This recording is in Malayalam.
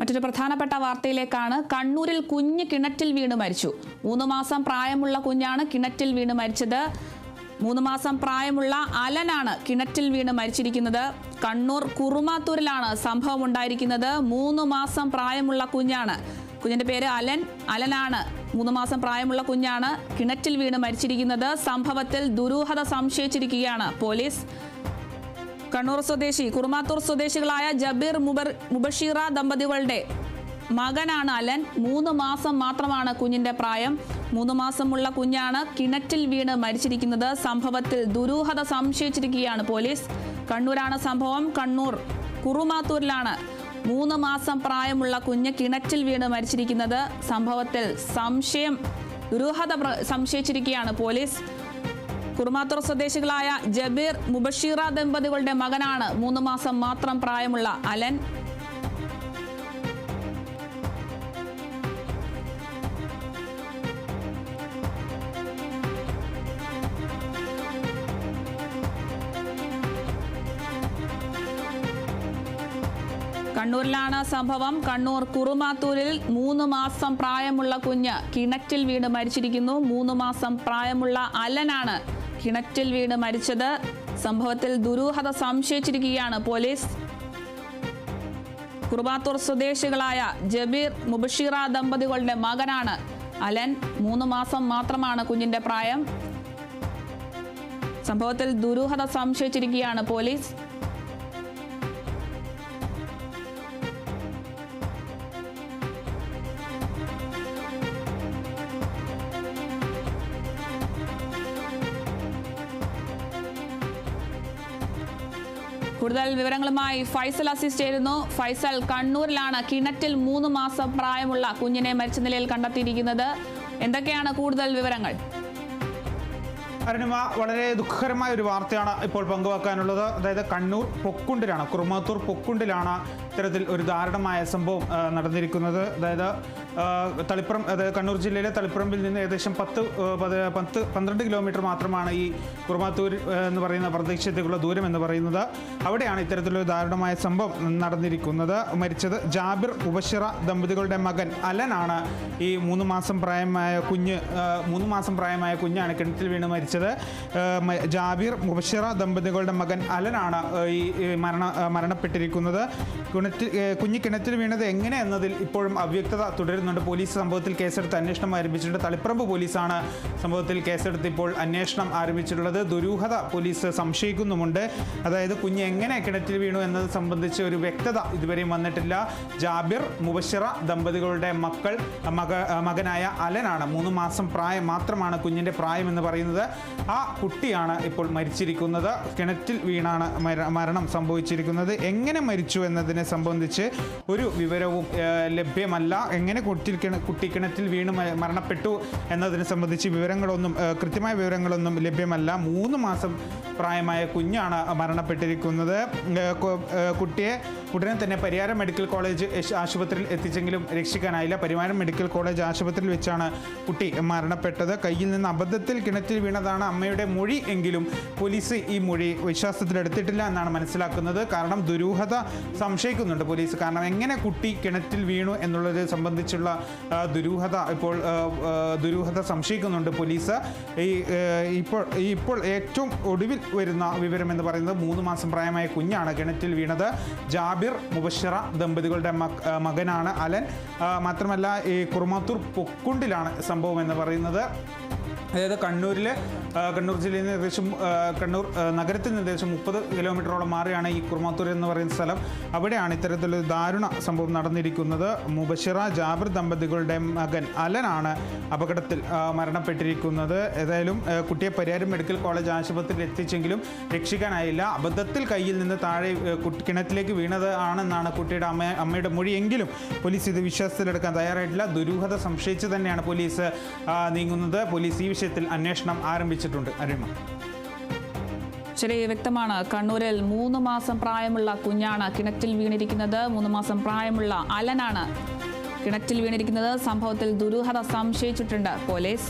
മറ്റൊരു പ്രധാനപ്പെട്ട വാർത്തയിലേക്കാണ്. കണ്ണൂരിൽ കുഞ്ഞ് കിണറ്റിൽ വീണ് മരിച്ചു. മൂന്ന് മാസം പ്രായമുള്ള കുഞ്ഞാണ് കിണറ്റിൽ വീണ് മരിച്ചത്. മൂന്ന് മാസം പ്രായമുള്ള അലനാണ് കിണറ്റിൽ വീണ് മരിച്ചിരിക്കുന്നത്. കണ്ണൂർ കുറുമാത്തൂരിലാണ് സംഭവം ഉണ്ടായിരിക്കുന്നത്. മൂന്ന് മാസം പ്രായമുള്ള കുഞ്ഞാണ്. കുഞ്ഞിന്റെ പേര് അലൻ അലനാണ്. മൂന്ന് മാസം പ്രായമുള്ള കുഞ്ഞാണ് കിണറ്റിൽ വീണ് മരിച്ചിരിക്കുന്നത്. സംഭവത്തിൽ ദുരൂഹത സംശയിച്ചിരിക്കുകയാണ് പോലീസ്. കണ്ണൂർ സ്വദേശി കുറുമാത്തൂർ സ്വദേശികളായ ജബീർ മുബഷീറ ദമ്പതികളുടെ മകനാണ് അലൻ. മൂന്ന് മാസം മാത്രമാണ് കുഞ്ഞിന്റെ പ്രായം. മൂന്ന് മാസമുള്ള കുഞ്ഞാണ് കിണറ്റിൽ വീണ് മരിച്ചിരിക്കുന്നത്. സംഭവത്തിൽ ദുരൂഹത സംശയിച്ചിരിക്കുകയാണ് പോലീസ്. കണ്ണൂരാണ് സംഭവം. കണ്ണൂർ കുറുമാത്തൂരിലാണ് മൂന്ന് മാസം പ്രായമുള്ള കുഞ്ഞ് കിണറ്റിൽ വീണ് മരിച്ചിരിക്കുന്നത്. സംഭവത്തിൽ സംശയം ദുരൂഹത സംശയിച്ചിരിക്കുകയാണ് പോലീസ്. കുറുമാത്തൂർ സ്വദേശികളായ ജബീർ മുബഷീറ ദമ്പതികളുടെ മകനാണ്. മൂന്ന് മാസം മാത്രം പ്രായമുള്ള അലൻ. കണ്ണൂരിലാണ് സംഭവം. കണ്ണൂർ കുറുമാത്തൂരിൽ മൂന്ന് മാസം പ്രായമുള്ള കുഞ്ഞ് കിണറ്റിൽ വീണ് മരിച്ചിരിക്കുന്നു. മൂന്ന് മാസം പ്രായമുള്ള അലനാണ് കിണറ്റിൽ വീണ് മരിച്ചത്. സംഭവത്തിൽ ദുരൂഹത സംശയിച്ചിരിക്കുകയാണ് പോലീസ്. കുറുബാത്തൂർ സ്വദേശികളായ ജബീർ മുബഷീറ ദമ്പതികളുടെ മകനാണ് അലൻ. മൂന്ന് മാസം മാത്രമാണ് കുഞ്ഞിന്റെ പ്രായം. സംഭവത്തിൽ ദുരൂഹത സംശയിച്ചിരിക്കുകയാണ് പോലീസ്. കൂടുതൽ വിവരങ്ങളുമായി ഫൈസൽ അസിസ്റ്റ് ചെയ്യുന്നു ഫൈസൽ കണ്ണൂരിലാണ് കിണറ്റിൽ മൂന്ന് മാസം പ്രായമുള്ള കുഞ്ഞിനെ മരിച്ച നിലയിൽ കണ്ടെത്തിയിരിക്കുന്നത്. എന്തൊക്കെയാണ് കൂടുതൽ വിവരങ്ങൾ? അരുണിമ വളരെ ദുഃഖകരമായ ഒരു വാർത്തയാണ് ഇപ്പോൾ പങ്കുവെക്കാനുള്ളത്. അതായത് കണ്ണൂർ പൊക്കുണ്ടിലാണ് കുറുമത്തൂർ പൊക്കുണ്ടിലാണ് ഇത്തരത്തിൽ ഒരു ദാരുണമായ സംഭവം നടന്നിരിക്കുന്നത്. അതായത് തളിപ്പുറം അതായത് കണ്ണൂർ ജില്ലയിലെ തളിപ്പുറമ്പിൽ നിന്ന് ഏകദേശം പത്ത് പത്ത് പന്ത്രണ്ട് കിലോമീറ്റർ മാത്രമാണ് ഈ കുറുമാത്തൂർ എന്ന് പറയുന്ന പ്രദേശത്തേക്കുള്ള ദൂരം എന്ന് പറയുന്നത്. അവിടെയാണ് ഇത്തരത്തിലൊരു ദാരുണമായ സംഭവം നടന്നിരിക്കുന്നത്. മരിച്ചത് ജാബിർ ഉപശിറ ദമ്പതികളുടെ മകൻ അലനാണ്. ഈ മൂന്ന് മാസം പ്രായമായ കുഞ്ഞ് മൂന്ന് മാസം പ്രായമായ കുഞ്ഞാണ് കിണറ്റിൽ വീണ് മരിച്ചത്. ജാബിർ മുബഷിറ ദമ്പതികളുടെ മകൻ അലനാണ് ഈ മരണ മരണപ്പെട്ടിരിക്കുന്നത്. കിണറ്റിൽ കുഞ്ഞ് കിണറ്റിൽ വീണത് എങ്ങനെ എന്നതിൽ ഇപ്പോഴും അവ്യക്തത തുടരുന്നുണ്ട് പോലീസ് സംഭവത്തിൽ കേസെടുത്ത് അന്വേഷണം ആരംഭിച്ചിട്ടുണ്ട്. തളിപ്പറമ്പ് പോലീസാണ് സംഭവത്തിൽ കേസെടുത്ത് ഇപ്പോൾ അന്വേഷണം ആരംഭിച്ചിട്ടുള്ളത്. ദുരൂഹത പോലീസ് സംശയിക്കുന്നുമുണ്ട്. അതായത് കുഞ്ഞ് എങ്ങനെ കിണറ്റിൽ വീണു എന്നത് സംബന്ധിച്ച് ഒരു വ്യക്തത ഇതുവരെയും വന്നിട്ടില്ല. ജാബിർ മുബഷിറ ദമ്പതികളുടെ മക്കൾ മക മകനായ അലനാണ്. മൂന്ന് മാസം പ്രായം മാത്രമാണ് കുഞ്ഞിന്റെ പ്രായം എന്ന് പറയുന്നത്. ആ കുട്ടിയാണ് ഇപ്പോൾ മരിച്ചിരിക്കുന്നത്. കിണറ്റിൽ വീണാണ് മരണം സംഭവിച്ചിരിക്കുന്നത്. എങ്ങനെ മരിച്ചു എന്നതിനെ സംബന്ധിച്ച് ഒരു വിവരവും ലഭ്യമല്ല. എങ്ങനെ കുട്ടി കിണ- കുട്ടി കിണറ്റിൽ വീണ് മരണപ്പെട്ടു എന്നതിനെ സംബന്ധിച്ച് വിവരങ്ങളൊന്നും കൃത്യമായ വിവരങ്ങളൊന്നും ലഭ്യമല്ല. മൂന്ന് മാസം പ്രായമായ കുഞ്ഞാണ് മരണപ്പെട്ടിരിക്കുന്നത്. കുട്ടിയെ ഉടനെ തന്നെ പരിയാരം മെഡിക്കൽ കോളേജ് ആശുപത്രിയിൽ എത്തിച്ചെങ്കിലും രക്ഷിക്കാനായില്ല. പരിയാരം മെഡിക്കൽ കോളേജ് ആശുപത്രിയിൽ വെച്ചാണ് കുട്ടി മരണപ്പെട്ടത്. കയ്യിൽ നിന്ന് അബദ്ധത്തിൽ കിണറ്റിൽ വീണതാണ് അമ്മയുടെ മൊഴി എങ്കിലും പോലീസ് ഈ മൊഴി വിശ്വാസത്തിലെടുത്തിട്ടില്ല എന്നാണ് മനസ്സിലാക്കുന്നത്. കാരണം ദുരൂഹത സംശയിക്കുന്നുണ്ട് പോലീസ്. കാരണം എങ്ങനെ കുട്ടി കിണറ്റിൽ വീണു എന്നുള്ളത് സംബന്ധിച്ചുള്ള ആ, ദുരൂഹത ഇപ്പോൾ ദുരൂഹത സംശയിക്കുന്നുണ്ട് പോലീസ്. ഈ ഇപ്പോൾ ഇപ്പോൾ ഏറ്റവും ഒടുവിൽ വരുന്ന വിവരം എന്ന് പറയുന്നത് മൂന്ന് മാസം പ്രായമായ കുഞ്ഞാണ് കിണറ്റിൽ വീണത്. ജാബിർ മുബഷിറ ദമ്പതികളുടെ മകനാണ് അലൻ. മാത്രമല്ല ഈ കുറുമാത്തൂർ പൊക്കുണ്ടിലാണ് സംഭവം എന്ന് പറയുന്നത്. അതായത് കണ്ണൂരിൽ കണ്ണൂർ ജില്ലയിൽ നിന്ന് ഏകദേശം കണ്ണൂർ നഗരത്തിൽ നിന്ന് ഏകദേശം മുപ്പത് കിലോമീറ്ററോളം മാറിയാണ് ഈ കുർമാത്തൂർ എന്ന് പറയുന്ന സ്ഥലം. അവിടെയാണ് ഇത്തരത്തിലൊരു ദാരുണ സംഭവം നടന്നിരിക്കുന്നത്. മുബഷിറ ജാബിർ ദമ്പതികളുടെ മകൻ അലനാണ് അപകടത്തിൽ മരണപ്പെട്ടിരിക്കുന്നത്. ഏതായാലും കുട്ടിയെ പരിയാരം മെഡിക്കൽ കോളേജ് ആശുപത്രിയിൽ എത്തിച്ചെങ്കിലും രക്ഷിക്കാനായില്ല. അബദ്ധത്തിൽ കയ്യിൽ നിന്ന് താഴെ കിണറ്റിലേക്ക് വീണത് ആണെന്നാണ് കുട്ടിയുടെ അമ്മ അമ്മയുടെ മൊഴിയെങ്കിലും പോലീസ് ഇത് വിശ്വാസത്തിലെടുക്കാൻ തയ്യാറായിട്ടില്ല. ദുരൂഹത സംശയിച്ച് തന്നെയാണ് പോലീസ് നീങ്ങുന്നത്. പോലീസ് ഈ വിഷയത്തിൽ അന്വേഷണം ആരംഭിച്ചിട്ടുണ്ട്. അരുമ ശരി വ്യക്തമാണ്. കണ്ണൂരിൽ മൂന്ന് മാസം പ്രായമുള്ള കുഞ്ഞാണ് കിണറ്റിൽ വീണിരിക്കുന്നത്. മൂന്ന് മാസം പ്രായമുള്ള അലനാണ് കിണറ്റിൽ വീണിരിക്കുന്നത്. സംഭവത്തിൽ ദുരൂഹത സംശയിച്ചിട്ടുണ്ട് പോലീസ്.